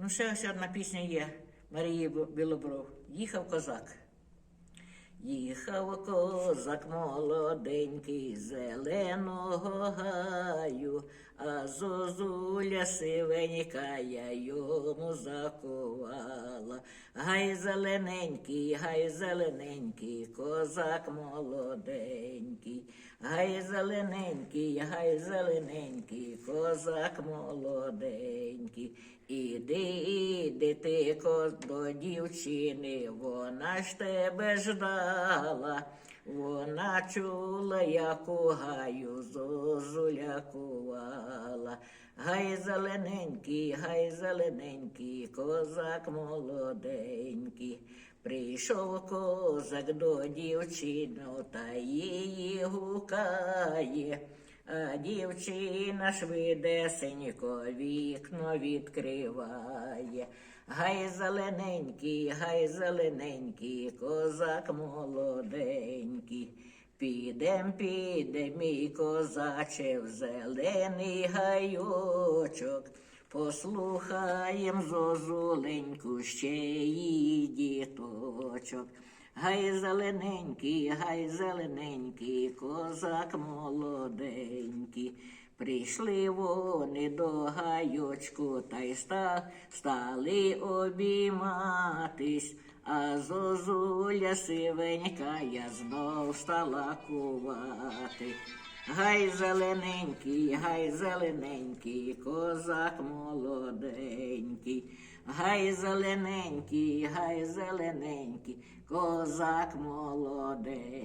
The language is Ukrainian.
Ну, ще ось одна пісня є Марії Білобров. Їхав козак. Їхав козак молоденький зеленого гаю, а зозуля сивенька я йому закувала. Гай зелененький, гай зелененький, козак молоденький, гай зелененький, гай зелененький, козак молоденький. Іди, іди ти коз до дівчини, вона ж тебе ждала. Вона чула, як у гаю зозулякувала. Гай зелененький, гай зелененький, козак молоденький. Прийшов козак до дівчини, та її гукає. А дівчина швидесенько вікно відкриває. Гай зелененький, гай зелененький, козак молоденький. Підем, піде мій козаче в зелений гайочок. Послухаєм зозуленьку ще її діточок. Гай зелененький, гай зелененький, козак молоденький. Прийшли вони до гайочку та й ста, стали обійматись, а зозуля сивенька я знов стала кувати. Гай зелененький, гай зелененький, козак молоденький. Гай зелененький, гай зелененький, козак молоденький.